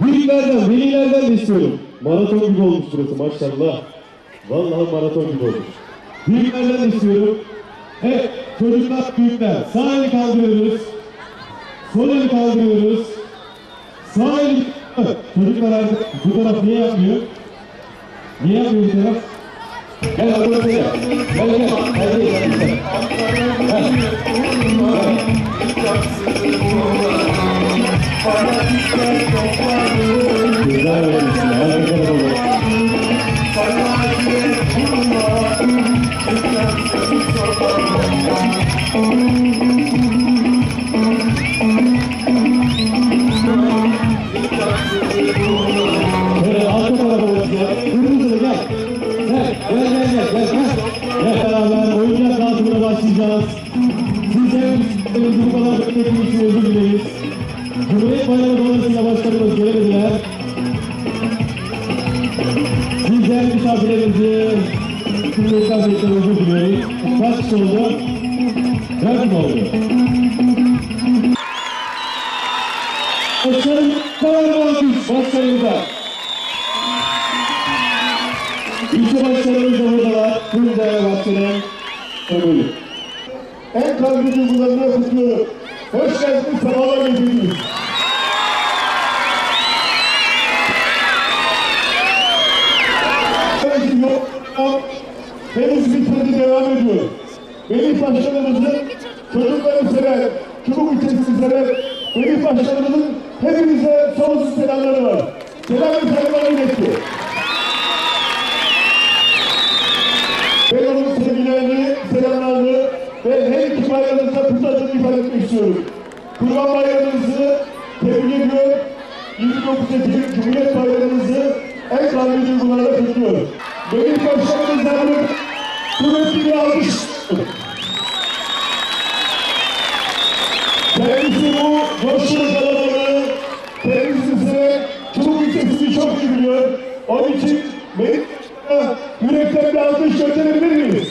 Büyüklerden, velilerden de istiyorum. Maraton gibi olmuş burası maşallah. Vallahi maraton gibi olmuş. Büyüklerden de istiyorum. Evet, çocuklar, büyükler. Sağ eli kaldırıyoruz. Sol eli kaldırıyoruz. Sağ eli... Çocuklar artık bu taraf niye yapmıyor? Niye yapmıyor bu taraf? Gel arkadaşlar. Gel gel. Gel gel. gel. Güzel öğrenmişsin. Harika oldu. Böyle arka tarafa oynayacağız. Kırmızılı gel. Gel, gel, gel, gel, gel. gel. Hep beraber oyuncak dağıtımına başlayacağız. Sizlerin bu kadar beklediğiniz için özür dileriz. Cumhuriyet Bayramı dolayısıyla başkanımız gelemediler. Cumhuriyet'ten bekler özür diliyoruz. Kaç oldu? Mü oldu? Başkanım, karar alkış başkanımıza. İlçe başkanımız da buradalar. Tüm değerli başkanım. Ömürlü. En kalbi duygularını kutluyorum. Hoş geldiniz, sabahlar getirdiniz. Henüz bitmedi devam ediyor. Benim başkanımızın çocukları sever, çubuk ülkesini sever. Benim başkanımızın hepinize sonsuz selamları var. Selam ve saygılar iletiyor. Ben onun sevgilerini, selamlarını ve her iki bayramınıza kutladığını ifade etmek istiyorum. Kurban bayramınızı tebrik ediyor. 29 Ekim Cumhuriyet Bayramınızı en kalbi duygularla kutluyorum. Benim başkanımızdan kuvvetli bir alkış. Kendisi bu coşkulu kalabalığı, kendisi seven çubuk ülkesini çok iyi biliyor. Onun için benim yürekten bir alkış gönderebilir miyiz?